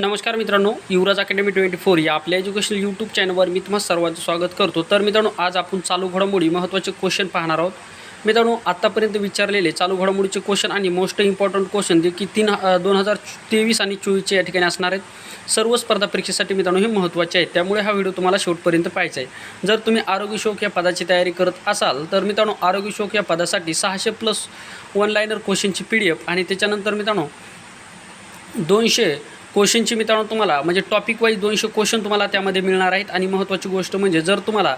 नमस्कार मित्रांनो युवराज academy twenty four या आपल्या एज्युकेशनल यूट्यूब चॅनलवर मी तुम्हाला सर्वांचं स्वागत करतो. तर मित्रांनो आज आपण चालू घडामोडी महत्त्वाचे क्वेश्चन पाहणार आहोत. मित्रांनो आत्तापर्यंत विचारलेले चालू घडामोडीचे क्वेश्चन आणि मोस्ट इम्पॉर्टंट क्वेश्चन जे की तीन दोन हजार तेवीस आणि चोवीसचे या ठिकाणी असणार आहेत. सर्व स्पर्धा परीक्षेसाठी मित्रांनो हे महत्त्वाचे आहेत त्यामुळे हा व्हिडिओ तुम्हाला शेवटपर्यंत पाहायचा आहे. जर तुम्ही आरोग्य शोक या पदाची तयारी करत असाल तर मित्रांनो आरोग्य शोक या पदासाठी सहाशे प्लस वन लाईनर क्वेश्चनची पी डी एफ आणि त्याच्यानंतर मित्रांनो दोनशे क्वेश्चनची मित्रांनो तुम्हाला म्हणजे टॉपिक वाईज दोनशे क्वेश्चन तुम्हाला त्यामध्ये मिळणार आहेत. आणि महत्त्वाची गोष्ट म्हणजे जर तुम्हाला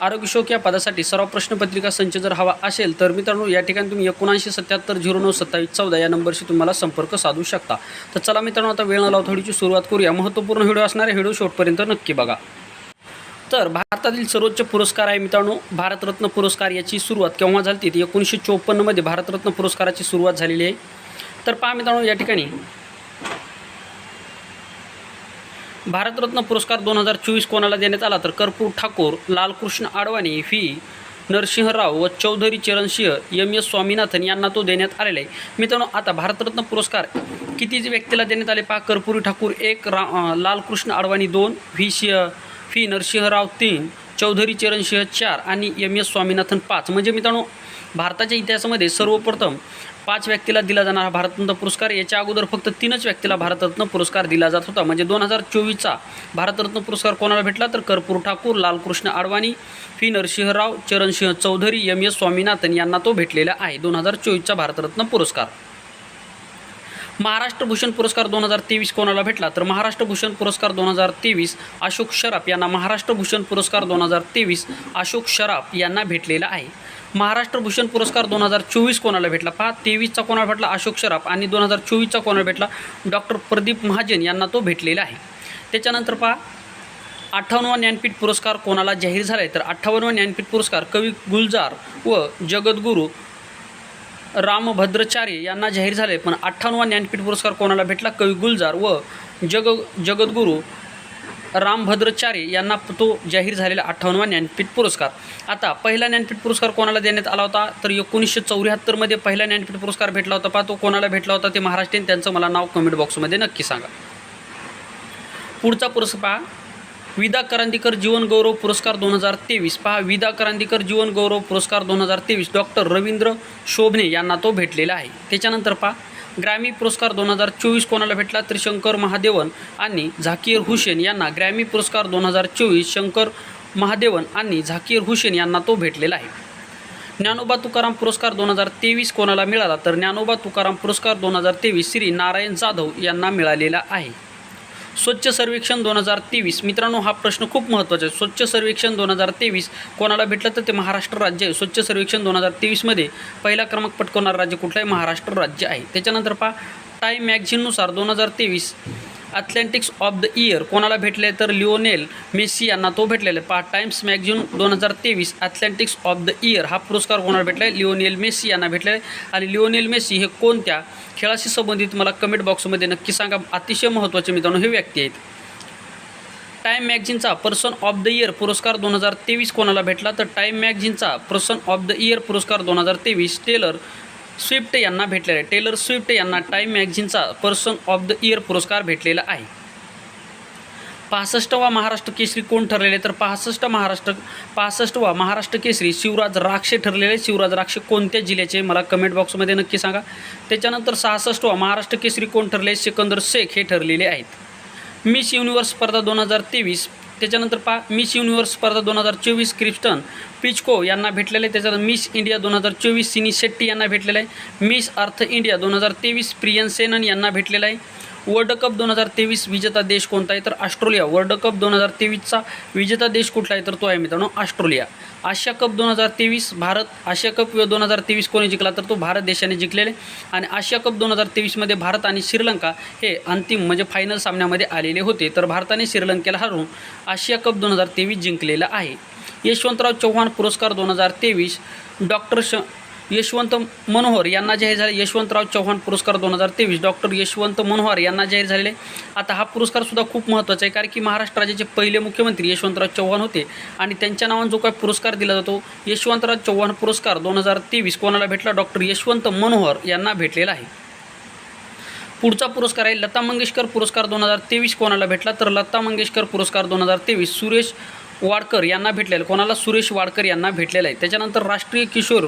आरोग्यशोक या पदासाठी सर्व प्रश्नपत्रिका संच जर हवा असेल तर मित्रांनो या ठिकाणी तुम्ही एकोणऐंशी सत्याहत्तर झिरो नऊ सत्तावीस चौदा या नंबरशी तुम्हाला संपर्क साधू शकता. तर चला मित्रांनो आता वेळ न लावता थोडीची सुरुवात करूया. महत्त्वपूर्ण व्हिडिओ असणारे व्हिडिओ शॉर्टपर्यंत नक्की बघा. तर भारतातील सर्वोच्च पुरस्कार आहे मित्रांनो भारतरत्न पुरस्कार याची सुरुवात केव्हा झाली ती एकोणीसशे चोपन्नमध्ये भारतरत्न पुरस्काराची सुरुवात झालेली आहे. तर पहा मित्रांनो या ठिकाणी भारतरत्न पुरस्कार दोन हजार चोवीस कोणाला देण्यात आला तर कर्पूर ठाकूर लालकृष्ण आडवाणी व्ही. नरसिंहराव व चौधरी चरणसिंह एम. एस. स्वामीनाथन यांना तो देण्यात आलेला आहे. मित्रांनो आता भारतरत्न पुरस्कार किती व्यक्तीला देण्यात आले पहा? कर्पूरी ठाकूर एक रा लालकृष्ण आडवाणी दोन व्ही. शि व्ही. नरसिंहराव तीन चौधरी चरणसिंह चार आणि एम एस स्वामीनाथन पाच. म्हणजे मित्रांनो भारताच्या इतिहासामध्ये सर्वप्रथम पाच व्यक्तीला दिला जाणारा भारतरत्न पुरस्कार याच्या अगोदर फक्त तीनच व्यक्तीला भारतरत्न पुरस्कार दिला जात होता. म्हणजे दोन हजार चोवीसचा भारतरत्न पुरस्कार कोणाला भेटला तर Karpoori Thakur Lalkrishna Advani P Narasimharao Charansingh Chaudhary M S Swaminathan यांना तो भेटलेला आहे. दोन हजार चोवीसचा भारतरत्न पुरस्कार. महाराष्ट्र भूषण पुरस्कार दोन हजार तेवीस कोणाला भेटला? तर महाराष्ट्र भूषण पुरस्कार दोन हजार तेवीस अशोक शराफ यांना महाराष्ट्र भूषण पुरस्कार दोन हजार तेवीस अशोक शराफ यांना भेटलेला आहे. महाराष्ट्र भूषण पुरस्कार दोन हजार चोवीस कोणाला भेटला? पहा तेवीसचा कोणाला भेटला? अशोक शराफ. आणि दोन हजार चोवीसचा कोणाला भेटला? डॉक्टर प्रदीप महाजन यांना तो भेटलेला आहे. त्याच्यानंतर पहा अठ्ठावन्नवा ज्ञानपीठ पुरस्कार कोणाला जाहीर झाला आहे तर अठ्ठावन्नवा ज्ञानपीठ पुरस्कार कवी गुलजार व जगद्गुरू रामभद्रचार्य यांना जाहीर झाले पण अठ्ठावन्नवा ज्ञानपीठ पुरस्कार कोणाला भेटला? कवी गुलजार व जग जगद्गुरू रामभद्रचार्य यांना तो जाहीर झालेला अठ्ठावन्नवा ज्ञानपीठ पुरस्कार. आता पहिला ज्ञानपीठ पुरस्कार कोणाला देण्यात आला होता? तर एकोणीसशे चौऱ्याहत्तरमध्ये पहिला ज्ञानपीठ पुरस्कार भेटला होता. पहा तो कोणाला भेटला होता ते महाराष्ट्रीयन त्यांचं मला नाव कमेंट बॉक्समध्ये नक्की सांगा. पुढचा पुरस्कार पहा. विदा करांदीकर जीवन गौरव पुरस्कार दोन हजार तेवीस. पहा विदा करांदीकर जीवन गौरव पुरस्कार दोन हजार तेवीस. डॉक्टर रवींद्र शोभने यांना तो भेटलेला आहे. त्याच्यानंतर पहा ग्रॅमी पुरस्कार दोन हजार चोवीस कोणाला भेटला? तर शंकर महादेवन आणि झाकीर हुसेन यांना ग्रॅमी पुरस्कार दोन हजार चोवीस शंकर महादेवन आणि झाकीर हुसेन यांना तो भेटलेला आहे. ज्ञानोबा तुकाराम पुरस्कार दोन हजार तेवीस कोणाला मिळाला? तर ज्ञानोबा तुकाराम पुरस्कार दोन हजार तेवीस श्री नारायण जाधव यांना मिळालेला आहे. स्वच्छ सर्वेक्षण दोन हजार तेवीस. मित्रांनो हा प्रश्न खूप महत्त्वाचा आहे. स्वच्छ सर्वेक्षण दोन हजार तेवीस कोणाला भेटलं तर ते महाराष्ट्र राज्य आहे. स्वच्छ सर्वेक्षण दोन हजार तेवीसमध्ये पहिला क्रमांक पटकवणारं राज्य कुठलं आहे महाराष्ट्र राज्य आहे. त्याच्यानंतर पहा टाईम मॅगझिननुसार दोन हजार तेवीस अथलेटिक्स ऑफ द इयर. कोणाला भेटले तर लिओनेल मेसी यांना तो भेटलेला आहे. पहा टाइम्स मॅगझिन दोन हजार तेवीस अथलेटिक्स ऑफ द इयर. हा पुरस्कार कोणाला भेटला आहे लिओनेल मेसी यांना भेटला आहे आणि लिओनेल मेसी हे कोणत्या खेळाशी संबंधित मला कमेंट बॉक्समध्ये नक्की सांगा. अतिशय महत्त्वाचे मित्रांनो हे व्यक्ती आहेत. टाईम मॅगझिनचा पर्सन ऑफ द इयर पुरस्कार दोन हजार तेवीस कोणाला भेटला? तर टाईम मॅगझिनचा पर्सन ऑफ द इयर पुरस्कार दोन हजार तेवीस टेलर स्विफ्ट यांना भेटलेला आहे. टेलर स्विफ्ट यांना टाईम मॅगझिनचा पर्सन ऑफ द इयर पुरस्कार भेटलेला आहे. पासष्टवा महाराष्ट्र केसरी कोण ठरलेले? तर पासष्ट महाराष्ट्र पासष्टवा महाराष्ट्र केसरी शिवराज राक्षे ठरलेले. शिवराज राक्षे कोणत्या जिल्ह्याचे मला कमेंट बॉक्समध्ये नक्की सांगा. त्याच्यानंतर सहासष्टवा महाराष्ट्र केसरी कोण ठरले? सिकंदर शेख हे ठरलेले आहेत. मिस युनिवर्स स्पर्धा दोन हजार तेवीस त्याच्यानंतर पा मिस युनिवर्स स्पर्धा दोन हजार चोवीस क्रिप्टन पिचको यांना भेटलेलं आहे. त्याच्यानंतर मिस इंडिया दोन हजार चोवीस सिनी शेट्टी यांना भेटलेलं आहे. मिस अर्थ इंडिया दोन हजार तेवीस प्रियन सेनन यांना भेटलेलं आहे. वर्ल्ड कप दोन हजार तेवीस विजेता देश कोणता आहे? तर ऑस्ट्रेलिया. वर्ल्ड कप दोन हजार तेवीसचा विजेता देश कुठला आहे? तर तो आहे मित्रांनो ऑस्ट्रेलिया. आशिया कप दोन हजार तेवीस भारत. आशिया कप दोन हजार तेवीस कोणी जिंकला? तर तो भारत देशाने जिंकलेले. आणि आशिया कप दोन हजार तेवीसमध्ये भारत आणि श्रीलंका हे अंतिम म्हणजे फायनल सामन्यामध्ये आलेले होते. तर भारताने श्रीलंकेला हरवून आशिया कप दोन हजार तेवीस जिंकलेला आहे. यशवंतराव चव्हाण पुरस्कार दोन हजार तेवीस डॉक्टर श यशवंत मनोहर यांना जाहीर झाले. यशवंतराव चव्हाण पुरस्कार दोन हजार तेवीस. डॉक्टर यशवंत मनोहर यांना जाहीर झालेले. आता हा पुरस्कारसुद्धा खूप महत्त्वाचा आहे कारण की महाराष्ट्र राज्याचे पहिले मुख्यमंत्री यशवंतराव चव्हाण होते आणि त्यांच्या नावान जो काय पुरस्कार दिला जातो यशवंतराव चव्हाण पुरस्कार दोन हजार तेवीस कोणाला भेटला? डॉक्टर यशवंत मनोहर यांना भेटलेला आहे. पुढचा पुरस्कार आहे लता मंगेशकर पुरस्कार दोन हजार तेवीस कोणाला भेटला? तर लता मंगेशकर पुरस्कार दोन हजार तेवीस. सुरेश वाडकर यांना भेटलेला कोणाला? सुरेश वाडकर यांना भेटलेला आहे. त्याच्यानंतर राष्ट्रीय किशोर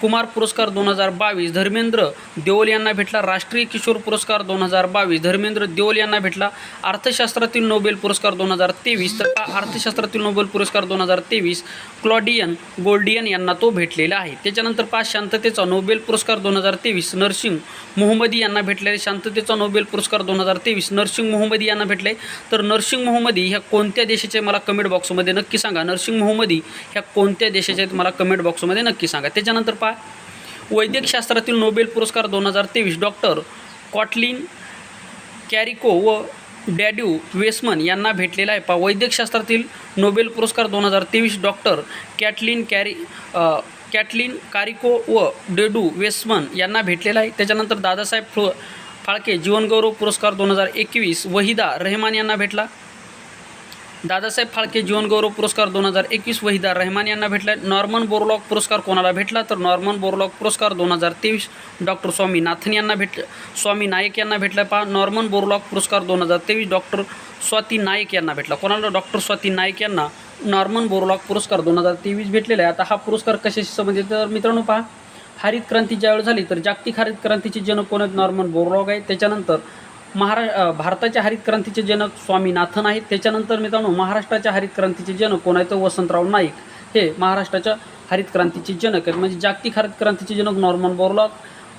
कुमार पुरस्कार दोन हजार बावीस धर्मेंद्र देओल यांना भेटला राष्ट्रीय किशोर पुरस्कार दोन हजार बावीस धर्मेंद्र देओल यांना भेटला अर्थशास्त्रातील नोबेल पुरस्कार दोन हजार तेवीस. तर अर्थशास्त्रातील नोबेल पुरस्कार दोन हजार तेवीस क्लॉडियन गोल्डियन यांना तो भेटलेला आहे. त्याच्यानंतर पाच शांततेचा नोबेल पुरस्कार दोन हजार तेवीस नरसिंग मोहम्मदी यांना भेटलेला शांततेचा नोबेल पुरस्कार दोन हजार तेवीस नरसिंग मोहम्मदी यांना भेटले तर नरसिंग मोहम्मदी ह्या कोणत्या देशाचे मला कमेंट बॉक्समध्ये नक्की सांगा. नरसिंग मोहम्मदी ह्या कोणत्या देशाचे आहेत मला कमेंट बॉक्समध्ये नक्की सांगा. त्याच्यानंतर पहा वैद्यकशास्त्रातील नोबेल पुरस्कार दोन हजार तेवीस. डॉक्टर कॉटलिन कॅरिको व डॅड्यू वेसमन यांना भेटलेला आहे. पा वैद्यकशास्त्रातील नोबेल पुरस्कार दोन हजार तेवीस. Doctor Katalin Kari Katalin Kariko व डेडू वेसमन यांना भेटलेला आहे. त्याच्यानंतर दादासाहेब फ्लो फाळके जीवनगौरव पुरस्कार दोन हजार एकवीस. वहिदा रहमान यांना भेटला. दादासाहेब फाळके जीवनगौरव पुरस्कार दोन हजार एकवीस वहिदा रहमान यांना भेटला नॉर्मन बोरलॉक पुरस्कार कोणाला भेटला तर नॉर्मन बोरलॉक पुरस्कार दोन हजार तेवीस डॉक्टर स्वामी नाथन यांना भेट स्वामी नाईक यांना भेटला पहा नॉर्मन बोरलॉक पुरस्कार दोन हजार तेवीस डॉक्टर स्वाती नाईक यांना भेटला. कोणाला? डॉक्टर स्वाती नाईक यांना नॉर्मन बोरलॉक पुरस्कार दोन हजार तेवीस भेटलेला आहे. आता हा पुरस्कार कशाशी संबंधित तर मित्रांनो पहा हरित क्रांती ज्यावेळी झाली तर जागतिक हरित क्रांतीचे जनक कोण आहेत नॉर्मन बोरलॉग आहे. त्याच्यानंतर महारा भारताच्या हरित क्रांतीचे जनक स्वामीनाथन आहेत. त्याच्यानंतर मित्रांनो महाराष्ट्राच्या हरित क्रांतीचे जनक कोण आहेत? तर वसंतराव नाईक. हे महाराष्ट्राच्या हरित क्रांतीचे जनक आहेत. म्हणजे जागतिक हरित क्रांतीचे जनक नॉर्मन बोरलॉग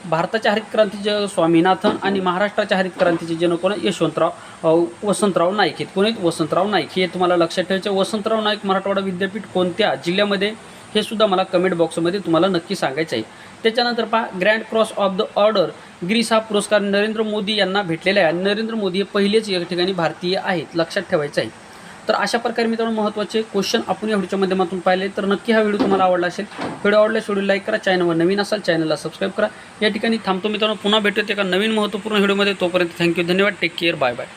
भारताच्या हरित क्रांतीचे स्वामीनाथन आणि महाराष्ट्राच्या हरित क्रांतीचे जनक कोण यशवंतराव वसंतराव नाईक आहेत. कोण आहेत? वसंतराव नाईक. हे तुम्हाला लक्षात ठेवायचे. वसंतराव नाईक मराठवाडा विद्यापीठ कोणत्या जिल्ह्यामध्ये हे सुद्धा मला कमेंट बॉक्समध्ये तुम्हाला नक्की सांगायचं आहे. त्याच्यानंतर पहा grand cross of the order Greece हा पुरस्कार नरेंद्र मोदी यांना भेटलेला आहे. नरेंद्र मोदी हे पहिलेच या ठिकाणी भारतीय आहेत लक्षात ठेवायचं आहे. तर अशा प्रकारे मित्रांनो महत्त्वाचे क्वेश्चन आपण या व्हिडिओच्या माध्यमातून पाहिले. तर नक्की हा व्हिडिओ तुम्हाला आवडला असेल व्हिडिओ आवडल्यास व्हिडिओ लाईक करा चॅनलवर नवीन असाल चॅनलला सबस्क्राईब करा. या ठिकाणी थांबतो मित्रांनो पुन्हा भेटूयात एका नवीन महत्त्वपूर्ण व्हिडिओमध्ये. तोपर्यंत थँक्यू धन्यवाद टेक केअर बाय बाय